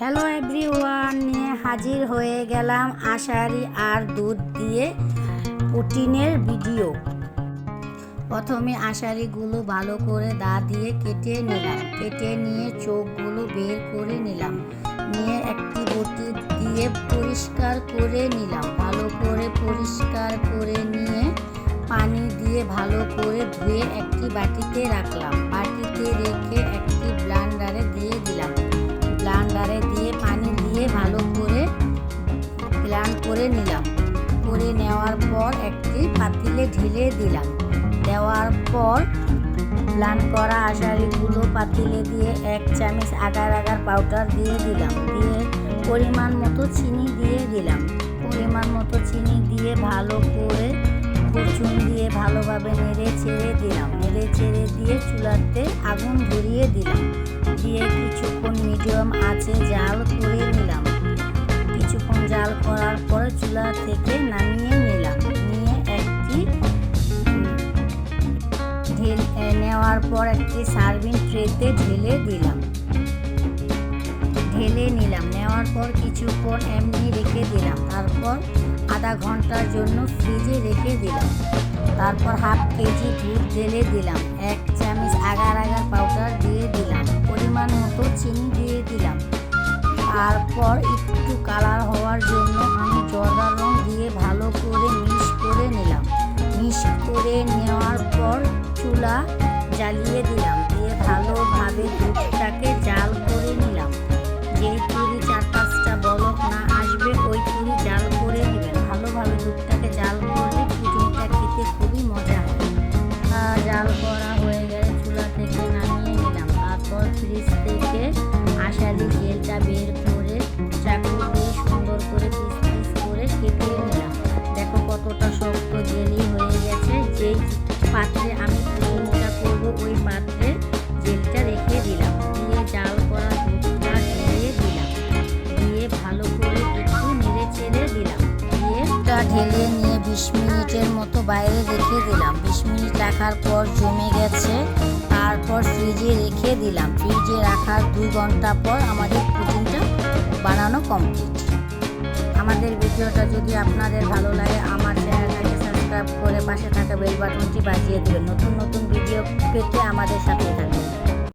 Hello everyone নিয়ে হাজির হয়ে গেলাম আষাঢ়ি আর দুধ দিয়ে পুটিনের ভিডিও। প্রথমে আষাঢ়িগুলো ভালো করে দা দিয়ে কেটে নিলাম। কেটে নিয়ে চোখগুলো বের করে নিলাম। নিয়ে একটি বটি দিয়ে পরিষ্কার করে নিলাম। ভালো করে পরিষ্কার করে নিয়ে পানি দিয়ে ভালো করে ধুয়ে একটি বাটিতে রাখলাম। বাটিতে রেখে একটি ব্লান্ডারে দিয়ে দিলাম। ব্লান্ডারে দিয়ে, পানি দিয়ে ভালো করে ব্লান্ড করে নিলাম। করে নেওয়ার পর একটি পাতিলে ঢেলে দিলাম। দেওয়ার পর ব্লান্ড করা আষাঢ়িগুলো পাতিলে দিয়ে এক চামচ আগার আগার পাউডার দিয়ে দিলাম। দিয়ে পরিমাণ মতো চিনি দিয়ে দিলাম। পরিমাণ মতো চিনি দিয়ে ভালো করে কুচুন দিয়ে ভালোভাবে নেড়ে ছেড়ে দিলাম। নেড়ে ছেড়ে দিয়ে চুলাতে কিছুক্ষণ মিডিয়াম আছে জাল করে নিলাম। কিছুক্ষণ জাল করার পরে চুলা থেকে নামিয়ে নিলাম। নিয়ে একটি ঢেল নেওয়ার পর একটি সার্ভিং ট্রেতে ঢেলে দিলাম। ঢেলে নিলাম। নেওয়ার পর কিছুক্ষণ এমনি রেখে দিলাম। তারপর আধা ঘণ্টার জন্য ফ্রিজে রেখে দিলাম। তারপর হাফ কেজি দুধ ঢেলে দিলাম। এক চামচ আগার আগার একটু কালার হওয়ার জন্য আমি জর্দার রং দিয়ে ভালো করে মিক্স করে নিলাম। মিক্স করে নেওয়ার পর চুলা জ্বালিয়ে দিলাম। ঢেলে নিয়ে বিশ মিনিটের মতো বাইরে রেখে দিলাম। বিশ মিনিট রাখার পর জমে গেছে, তারপর ফ্রিজে রেখে দিলাম। ফ্রিজে রাখার দুই ঘণ্টা পর আমাদের পুডিংটা বানানো কমপ্লিট। আমাদের ভিডিওটা যদি আপনাদের ভালো লাগে, আমার চ্যানেলটাকে সাবস্ক্রাইব করে পাশে থাকা বেল বাটনটি বাজিয়ে দেবেন। নতুন নতুন ভিডিও পেতে আমাদের সাথে থাকবেন